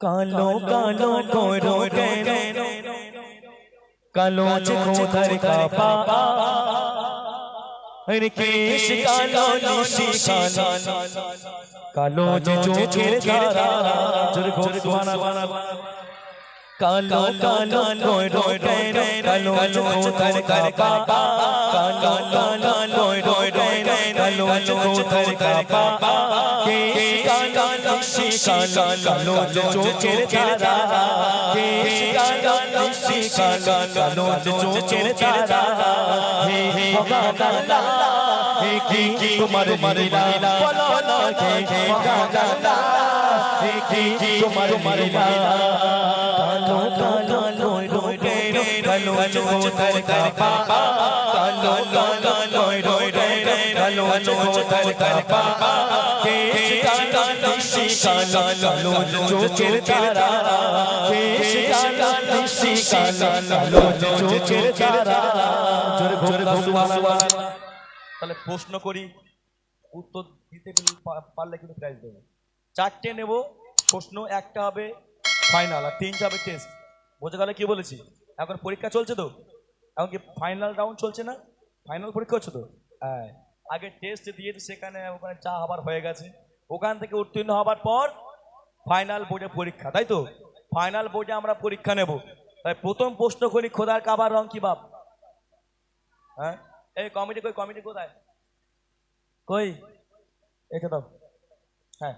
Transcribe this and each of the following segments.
কালো কালো করো কেন কালো চোখের কাপা হরে কেশ কালো নিশি কালো কালো যে চোখের তারা জোরে ঘোর সুবহানা কালো কালো করো কেন কালো চোখের কাপা কালো কালো করো কেন কালো চোখের কাপা কেশ কালো নিশি কালো চোখের তারা কেশ কালো নিশি কালো চোখের তারা হে হে ভগবান হে কি কি তোমার লীলা বলো না কে কে ভগবান হে কি কি তোমার লীলা কালো কালো লোয় লোয় রে কালো চোখের কাপা কালো কালো লোয় লোয় তাহলে প্রশ্ন করি, উত্তর দিতে পারলে কিন্তু প্রাইজ দেবো। চারটে নেব, প্রশ্ন একটা হবে ফাইনাল আর তিনটা হবে টেস্ট বোঝা গেল কি বলেছি? এখন পরীক্ষা চলছে তো? এখন কি ফাইনাল রাউন্ড চলছে না? ফাইনাল পরীক্ষা হচ্ছে তো? হ্যাঁ। আগে টেস্ট দিয়েছি, সেখানে ওখানে চা হবার হয়ে গেছে। ওখান থেকে উত্তীর্ণ হবার পর ফাইনাল বোর্ডে পরীক্ষা, তাই তো? ফাইনাল বোর্ডে আমরা পরীক্ষা নেব। তাই প্রথম প্রশ্ন করি, খোদার কাবার রং কি বাপ? হ্যাঁ? এই কমিটি কই কমিটি কোথায়? কই? এটা দাও। হ্যাঁ।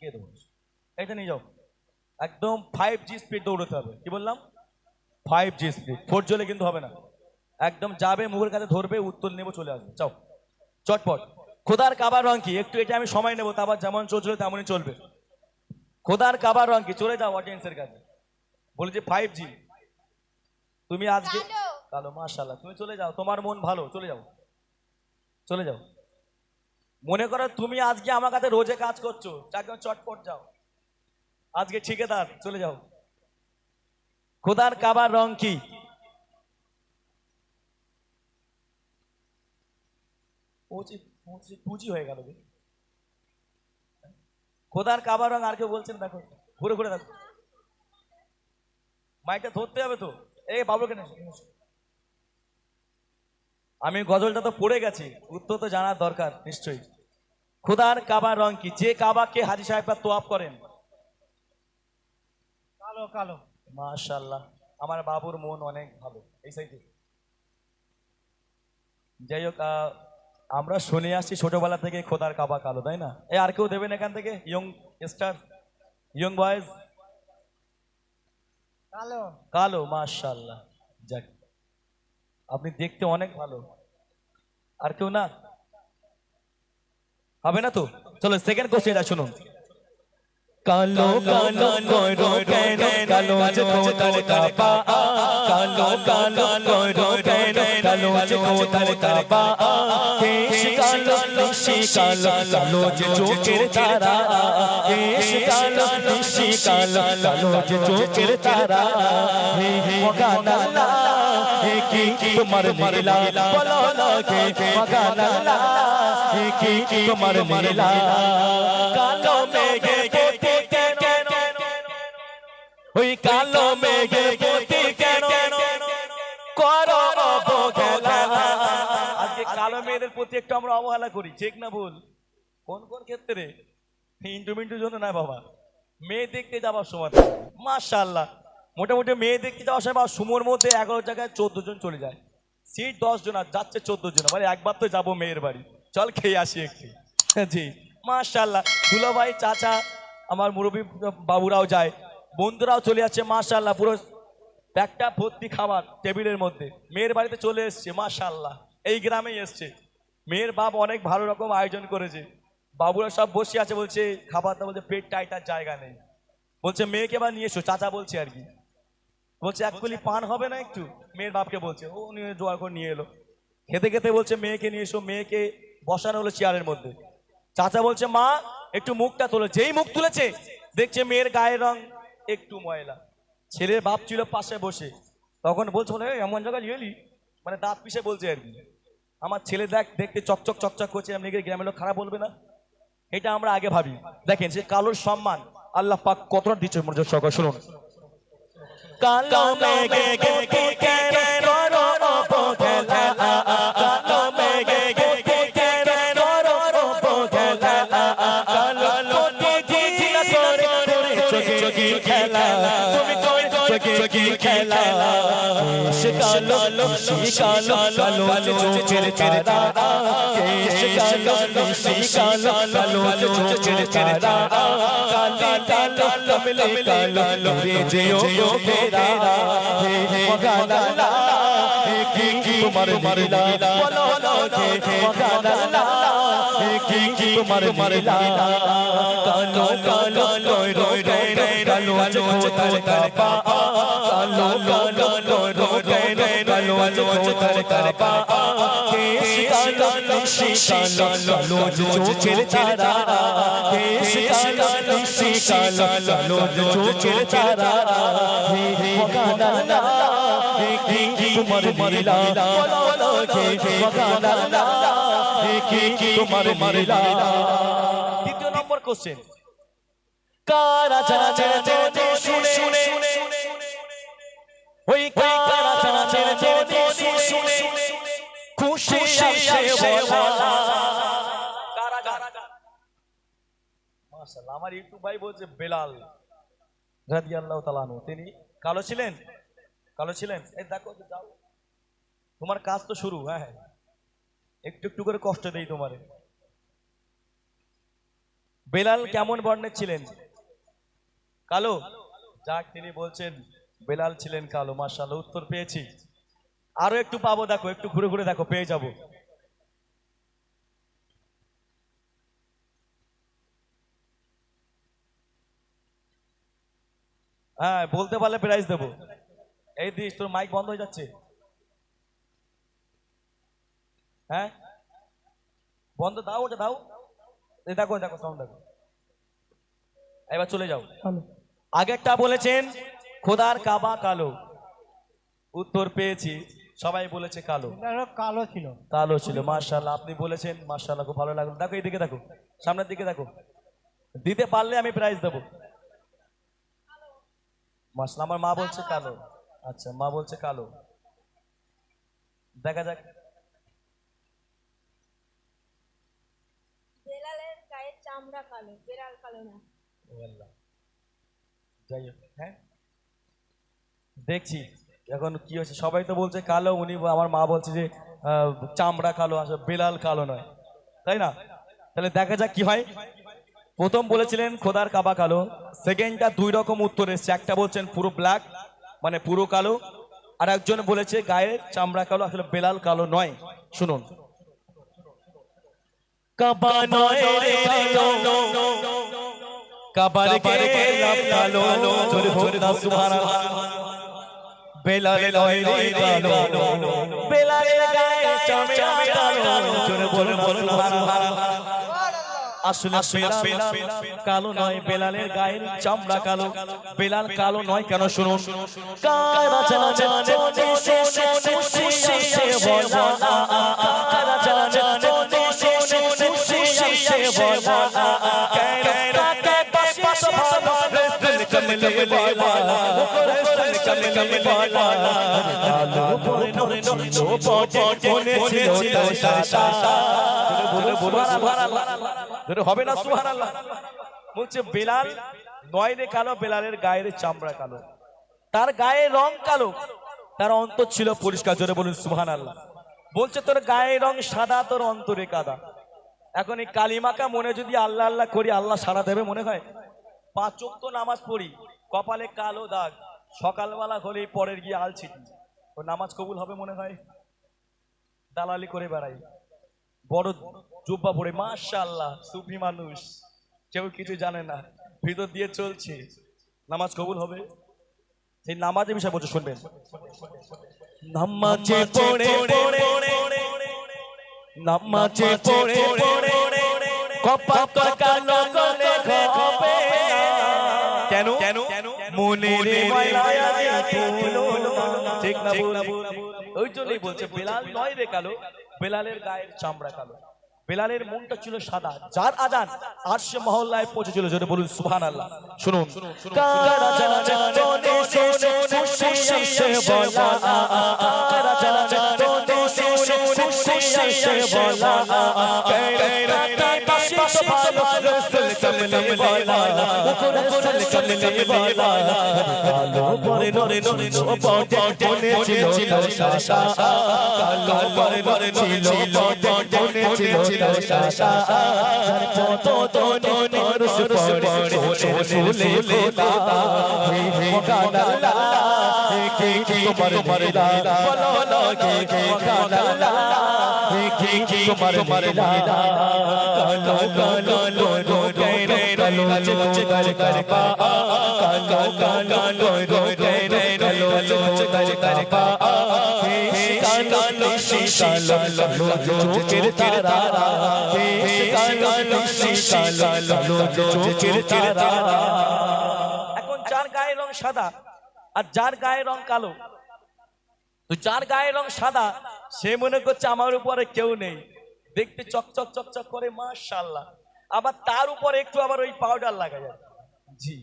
দিয়ে এইটা নিয়ে যাও। একদম ফাইভ জি স্পিড দৌড়তে হবে। কি বললাম? ফাইভ জি স্পিড ফোর জলে কিন্তু হবে না। একদম যাবে মুখের কাছে ধরবে উত্তর নেব চলে আসবে। চাও চটপট। খোদার কাবার রং কি একটু এটা আমি সময় নেব তারপর যেমন চলছিল তেমনই চলবে। খোদার কাবার রং কি চলে যাও অডিয়েন্সের কাছে। বলেছি ফাইভ জি তুমি আজকে কালো। মাশাল্লাহ তুমি চলে যাও তোমার মন ভালো চলে যাও। চলে যাও। মনে করো তুমি আজকে আমার কাছে রোজে কাজ করছ চাকরি চটপট যাও। আজকে ঠিকাদার চলে যাও। খোদার কাবার রং কি পঁচি পঁচি টুজি হয়ে গেল। খোদার কাবার রং আর কেউ বলছেন দেখো ঘুরে ঘুরে দেখো। মাইকটা ধরতে হবে তো। এই বাবুকে আমি গজলটা তো পড়ে গেছি উত্তর তো জানার দরকার নিশ্চয়ই। খোদার কাবার রং কি? যে কাবাকে হাজি সাহেবরা তোয়াপ করেন? কালো কালো। মাশাল্লাহ আমার বাবুর মন অনেক ভালো এই সাইডে যাই হোক আহ, আমরা শুনে আসছি ছোটবেলা থেকে খোদার কাবা কালো তাই না এ আর কেউ দেবেন এখান থেকে ইয়ং স্টার ইয়ং বয়েজ কালো কালো মাশাল্লাহ যাক আপনি দেখতে অনেক ভালো আর কেউ না হবে না তো চলো সেকেন্ড কোশ্চেন এটা শুনুন কালো কালো কালো কালো কালো কালো কালো নিশি কালো কালো যে চোখের তারা কেশ কালো নিশি কালো কালো যে চোখের তারা হে হে মগানাল্লা হে কি তোমার লীলা বলো না কে মগানাল্লা হে কি তোমার লীলা কালো মেঘে গতি কেন ওই কালো মেঘে গতি কেন করো অবহেলা আজকে কালো মেয়েদের প্রতি একটু আমরা অবহেলা করি, ঠিক না ভুল? কোন কোন ক্ষেত্রে? ইন্টু মিন্টুর জন্য না বাবা, মেয়ে দেখতে যাওয়ার সময় মাশাল্লাহ মোটামুটি মেয়ে দেখতে যাওয়ার সময় সুমোর মধ্যে এগারো জায়গায় চোদ্দ জন চলে যায়। সিট দশ জন আর যাচ্ছে চোদ্দ জন মানে একবার তো যাব মেয়ের বাড়ি। চল খেয়ে আসি একটু। জি মাশাল্লাহ দুলা ভাই চাচা, আমার মুরব্বী বাবুরাও যায়। বন্ধুরাও চলে যাচ্ছে মাশাল্লাহ পুরো একটা ভর্তি খাবার টেবিলের মধ্যে। মেয়ের বাড়িতে চলে এসছে মাশাল্লাহ এই গ্রামেই এসছে। মেয়ের বাপ অনেক ভালো রকম আয়োজন করেছে। বাবুরা সব বসে আছে বলছে খাবারটা বলছে পেট টাইটার জায়গা নেই। বলছে মেয়েকে এবার নিয়ে এসো চাচা বলছে আর কি। বলছে এক কলি পান হবে না একটু? মেয়ের বাপকে বলছে ও নিয়ে জোয়ার করে নিয়ে এলো। খেতে খেতে বলছে মেয়েকে নিয়ে এসো মেয়েকে বসানো হলো চেয়ারের মধ্যে। চাচা বলছে মা একটু মুখটা তোলো। যেই মুখ তুলেছে দেখছে মেয়ের গায়ের রং একটু ময়লা। ছেলের বাপ ছিল পাশে বসে। তখন বলছে বলে "এই, এমন জায়গায় এলি? মানে দাঁত পিষে বলছে আর কি। আমার ছেলে দেখ, দেখতে চকচক চকচক করছে আমি গ্রামের লোক খারাপ বলবে না? এটা আমরা আগে ভাবি। দেখেন, সে কালোর সম্মান, আল্লাহ পাক কতটা দিচ্ছে মনোযোগ সকাল শুনুন। কালো চোখে খেলা। সে কালো সে কালো চোখের চারা সে কালো সে কালো চোখের চারা কালি কালো লমলে কালো রে যেও ফেরা হে কি তোমার মারলা বলো বলো মগালা কি কি তোমার মারলা কালো কালো রয় রয় রয় কালো আলো তার কাপা কালো কালো রয় রয় রয় কালো আলো তার কাপা হে কালো নিশি কালো চোখের তারা হে কালো নিশি কালো চোখের তারা হে হে মগালা দ্বিতীয় নম্বর কোশ্চেন আমার ইউটিউব ভাই বলছে বেলাল আনহু। তিনি কালো ছিলেন? কালো ছিলেন? এই দেখো যাও। তোমার কাজ তো শুরু হ্যাঁ হ্যাঁ। একটু একটু করে কষ্ট দেই তোমারে। বেলাল কেমন বর্ণের ছিলেন? কালো? যাক, তিনি বলছেন, বেলাল ছিলেন কালো মার্শাল্লাহ উত্তর পেয়েছি। আরও একটু পাবো, দেখো, একটু ঘুরে ঘুরে দেখো, পেয়ে যাব। হ্যাঁ বলতে পারলে প্রাইজ দেবো। এই দিস তোর মাইক বন্ধ হয়ে যাচ্ছে। হ্যাঁ? বন্ধ দাও ওটা দাও। দেখো দেখো সাউন্ড দেখো। এবার চলে যাও। আগেরটা বলেছেন খোদার কাবা কালো। উত্তর পেয়েছি সবাই বলেছে কালো। কালো ছিল। কালো ছিল মার্শাল্লাহ আপনি বলেছেন মার্শাল্লাহ খুব ভালো লাগল। দেখো এইদিকে দেখো সামনের দিকে দেখো। দিতে পারলে আমি প্রাইজ দেবো। মার্শাল্লাহ আমার মা বলছে কালো। আচ্ছা মা বলছে কালো। দেখা যাক। বেলালের গায়ের চামড়া কালো বেড়াল কালো না। যাই হোক হ্যাঁ? দেখছি এখন কি হচ্ছে সবাই তো বলছে কালো উনি আমার মা বলছে যে আহ, চামড়া কালো আসলে বেলাল কালো নয়। তাই না? তাহলে দেখা যাক কি হয়। প্রথম বলেছিলেন খোদার কাবা কালো। সেকেন্ডটা দুই রকম উত্তর এসছে। একটা বলছেন পুরো ব্ল্যাক মানে পুরো কালো। আর একজন বলেছে গায়ের চামড়া কালো আসলে বেলাল কালো নয়। শুনুন। কাবা নয় রে কালো। কাবার গেলাম কালো। জোরে জোরে সুবহানাল্লাহ। বেলাল নয় রে কালো। বেলালের গায়ে চামড়া কালো। জোরে বলো বলো সুবহানাল্লাহ। আসলে বেলাল কালো নয় বেলালের গায়ের চামড়া কালো বেলাল কালো নয় কেন শুনুন কারা জানা জানে শুনে কারা জানা জানে হবে না বলছে, বেলাল নয় কালো, বেলালের গায়ের চামড়া কালো। তার গায়ে রং কালো। তার অন্তর ছিল পরিষ্কার, জোরে বলুন সুহান বলছে, তোর গায়ে রং সাদা, তোর অন্তরে কাদা। এখন এই কালিমাকা মনে যদি আল্লাহ আল্লাহ করি, আল্লাহ সারা দেবে মনে হয়? পাঁচ তো নামাজ পড়ি, কপালে কালো দাগ। সকালবেলা হলে পরের গিয়ে আলছিটি ও নামাজ কবুল হবে মনে হয়? দালালি করে বেড়াই। বড় জুব্বা পরে, মাশাআল্লাহ, সুফি মানুষ। কেউ কিছু জানে না। ভিতর দিয়ে চলছে। নামাজ কবুল হবে? সেই নামাজের বিষয় বলছে, শুনবেন। নামাজে নামাজে মনে রে ঠিক না ওই জন্যই বলছে বেলাল নয় রে কালো বেলালের গায়ের চামড়া কালো বেলালের মনটা ছিল সাদা যার আজান আর সে মহল্লায় পৌঁছেছিল জোরে বলুন সুবহান আল্লাহ শুনুন কারা জানে তোনে শোনে খুশি আসে বলা বলা কালো পরে নরে নরে নো বটে ছিল শাসা কালো পরে নরে ছিল, বটে বনে ছিল শাসা কত তো নে পড়ে রসুলে খোদা হে হে কানাল্লা কে কে তোমার তোমার বলো বলো, কে কে কানাল্লা হে কে কে তোমার তোমার কালো কালো কালো কালো এখন যার গায়ের রং সাদা আর যার গায়ের রং কালো তো যার গায়ের রং সাদা সে মনে করছে আমার উপরে কেউ নেই দেখতে চকচক চকচক করে মাশাল্লাহ আবার তার উপর একটু আবার ওই পাউডার লাগা যায় জি।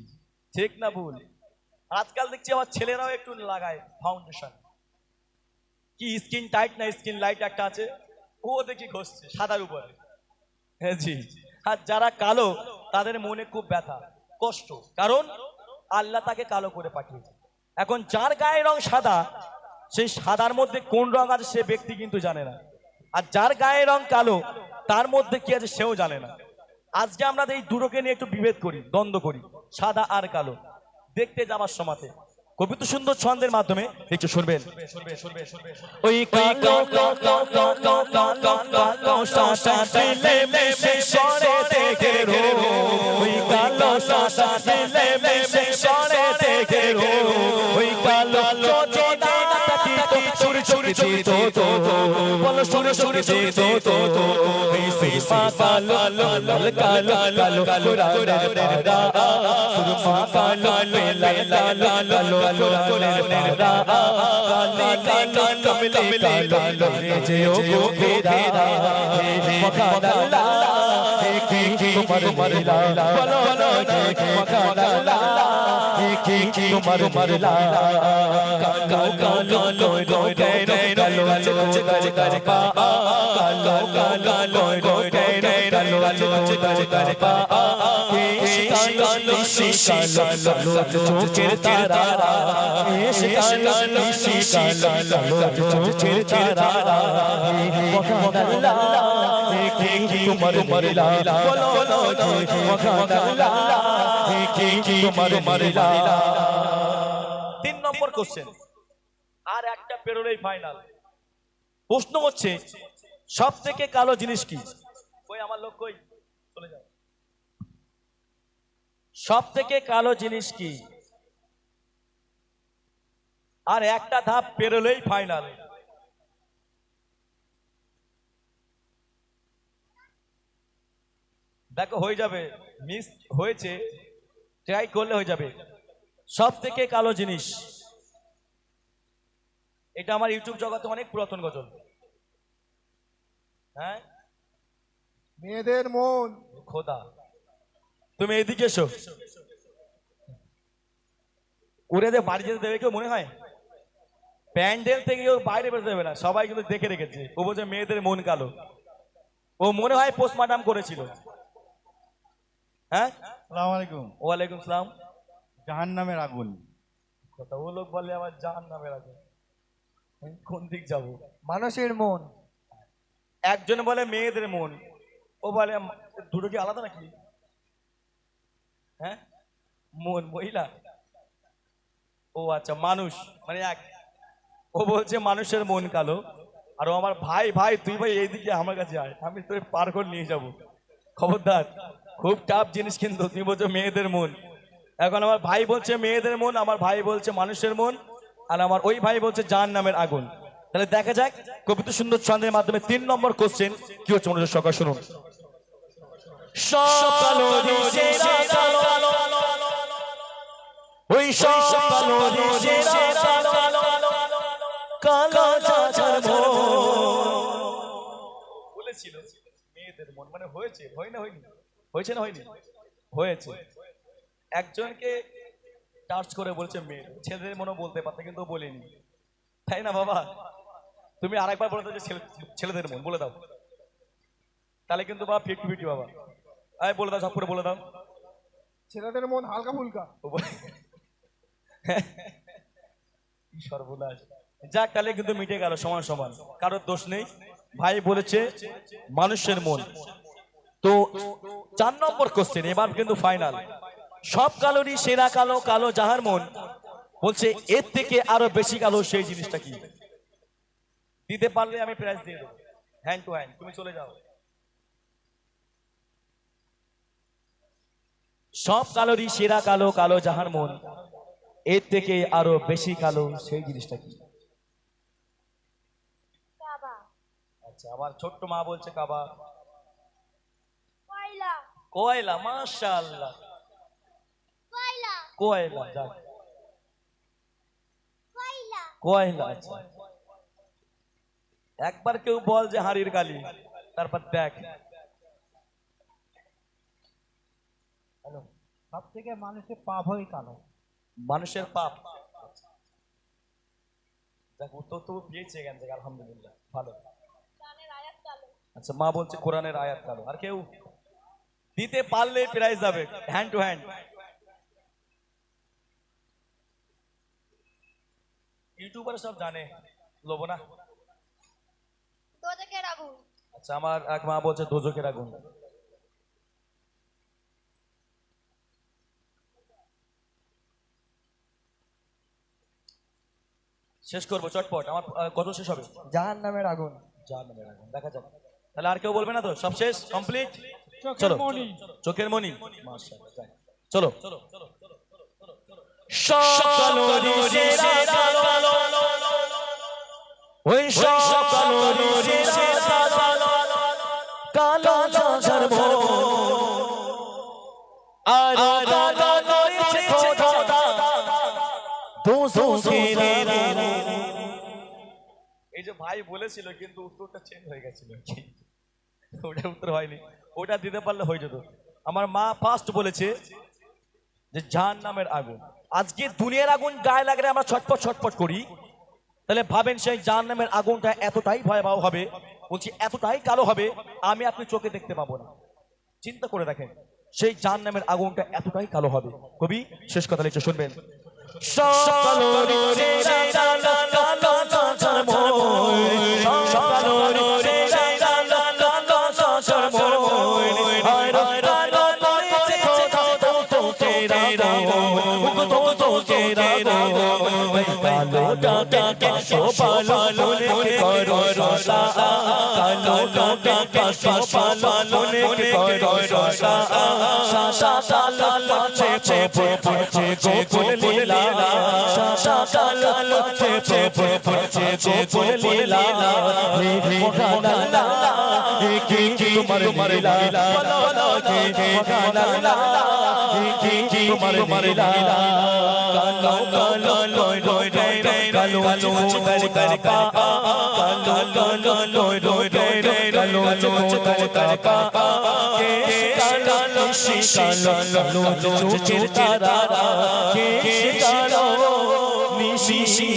ঠিক না ভুল? আজকাল দেখছি আমার ছেলেরাও একটু লাগায় ফাউন্ডেশন কি স্কিন টাইট না স্কিন লাইট একটা আছে? ও দেখি ঘষছে সাদার উপরে। হ্যাঁ জি। আর যারা কালো তাদের মনে খুব ব্যথা কষ্ট। কারণ আল্লাহ তাকে কালো করে পাঠিয়েছে। এখন যার গায়ের রং সাদা সেই সাদার মধ্যে কোন রং আছে সে ব্যক্তি কিন্তু জানে না। আর যার গায়ের রং কালো তার মধ্যে কি আছে সেও জানে না। আজকে আমরা এই দুটোকে নিয়ে একটু বিভেদ করি, দ্বন্দ্ব করি, সাদা আর কালো। দেখতে যাবার সমাতে কবি তো সুন্দর ছন্দের মাধ্যমে একটু শুনবেন। ওই কালো ছুরি ছুরি তো তো বলো ছুরি ছুরি ছুরি তো তো তো সুরমা কালো লাল কালো কালো কোরা রা সুরমা কালো লাল লাল লাল কোরা রা কালি কালো কমলে কালো যে ও গোবেরা হে হে কি কি তোমার মারলা বলো বলো হে মকাদাল্লা হে কি কি তোমার মারলা কালো কালো লো লো রে রে কালো কালো কালো রে রে কালো কালো কালো তারা তারা তোমার মারলা বলো তোমার মারলা তিন নম্বর কোশ্চেন আর একটা পেরোলেই ফাইনাল প্রশ্ন হচ্ছে সব থেকে কালো জিনিস কি? কই আমার লোক কই? চলে যাও। সব থেকে কালো জিনিস কি? আর একটা ধাপ পেরোলেই ফাইনাল দেখো হয়ে যাবে। মিস হয়েছে ট্রাই করলে হয়ে যাবে। সব থেকে কালো জিনিস। এটা আমার ইউটিউব জগতে অনেক পুরাতন গজল। হ্যাঁ? মেয়েদের মন। খোদা। তুমি এদিকে এসো। উড়ে যে বাড়ি যেতে দেবে কেউ মনে হয়? প্যান্ডেল থেকে কেউ বাইরে বেরোতে দেবে না। সবাই কিন্তু দেখে রেখেছে। ও বলছে মেয়েদের মন কালো। ও মনে হয় পোস্টমার্টাম করেছিল। হ্যাঁ? সালাম আলাইকুম। ওয়ালাইকুম সালাম। জাহান নামের আগুন। কথা ও লোক জাহান নামে রাখে কোন দিক যাব? মানুষের মন। একজন বলে মেয়েদের মন। ও বলে দুটো কি আলাদা নাকি? হ্যাঁ? মন মহিলা? ও আচ্ছা মানুষ। মানে এক। ও বলছে মানুষের মন কালো। আর ও আমার ভাই ভাই তুই ভাই এইদিকে আমার কাছে আয়। আমি তোর পার করে নিয়ে যাব। খবরদার। খুব টাফ জিনিস কিন্তু, তুমি বলছো মেয়েদের মন। এখন আমার ভাই বলছে মেয়েদের মন, আমার ভাই বলছে মানুষের মন, আর আমার ওই ভাই বলছে যার নামের আগুন। তাহলে দেখা যাক, কবিতা সুন্দর ছন্দের মাধ্যমে তিন নম্বর কোশ্চেন কি হচ্ছে মনোযোগ সকাল শুনুন বলেছিল, মেয়েদের মন মানে হয়েছে, হয় না হয়নি? হয়েছে না হয়নি? হয়েছে। একজনকে টাচ করে বলছে মেয়ে ছেলেদের মনে বলতে পারতে কিন্তু বলিনি। তাই না বাবা? তুমি আরেকবার বলে দাও যে ছেলে- ছেলেদের মন বলে দাও। তাহলে কিন্তু বাবা ফিফটি ফিফটি বাবা। আয় বলে দাও সব করে বলে দাও। ছেলেদের মন হালকা ফুলকা। কি সর্বনাশ। যাক তাহলে কিন্তু মিটে গেল সমান সমান। কারোর দোষ নেই। ভাই বলেছে মানুষের মন। তো চার নম্বর কোশ্চেন এবার কিন্তু ফাইনাল সব কালোরই সেরা কালো কালো যাহার মন বলছে এর থেকে আরও বেশি কালো সেই জিনিসটা কি? দিতে পারলে আমি প্রাইজ দিয়ে দেবো। হ্যান্ড টু হ্যান্ড তুমি চলে যাও। সব কালোরই সেরা কালো কালো যাহার মন এর থেকে আরও বেশি কালো সেই জিনিসটা কি? আচ্ছা আমার ছোট্ট মা বলছে কাবা। কয়লা মাশাআল্লাহ। কয়লা। কয়লা যাক কয়লা। কয়লা আচ্ছা। একবার কেউ বল যে হাড়ির গালি তারপর দেখ। সব থেকে মানুষের পাপ হয় কালো মানুষের পাপ। দেখ উত্তর তো পেয়েছে এখান থেকে আলহামদুলিল্লাহ। ভালো। কানের আয়াত কালো আচ্ছা মা বলছে কোরআনের আয়াত কালো আর কেউ? দিতে পারলে প্রাইজ যাবে হ্যান্ড টু হ্যান্ড ইউটিউবার সব জানে লোবো না আচ্ছা আমার এক মা বলছে দোজকের আগুন শেষ করব চটপট। আমার কত শেষ হবে? জাহান নামের আগুন যার নামের আগুন দেখা যাক। তাহলে আর কেউ বলবে না তো? সব শেষ? কমপ্লিট? চলো চোখের মনি চলো। ওই কালো আর। এই যে ভাই বলেছিল কিন্তু উত্তরটা চেঞ্জ হয়ে গেছিল। ওটা উত্তর হয়নি ওটা দিতে পারলে হয়ে যেত আমার মা ফার্স্ট বলেছে যে জাহান নামের আগুন আজকে দুনিয়ার আগুন গায়ে লাগলে আমরা ছটপট ছটপট করি তাহলে ভাবেন সেই জাহান নামের আগুনটা এতটাই ভয়াবহ হবে বলছি এতটাই কালো হবে আমি আপনি চোখে দেখতে পাবো না চিন্তা করে দেখেন সেই জাহান নামের আগুনটা এতটাই কালো হবে কবি শেষ কথা লিখে শুনবেন মনে করো রসা কালো টাকা শোভালো মনে করো রসা সা সা কালো ছে ছে পড়ছে গোপন পড়ছে গোপন লীলা হে হে মহানালা হে কি কি তোমার লীলা বলো বলো কে কে মহানালা হে কি কি তোমার লীলা কালো কালো লয় লয় লয় কালো কালো কর কর কালো কালো লয় লয় লয় কালো কালো কর কর কে কালো শিশি কালো চোখের তারা কে কালো শিশি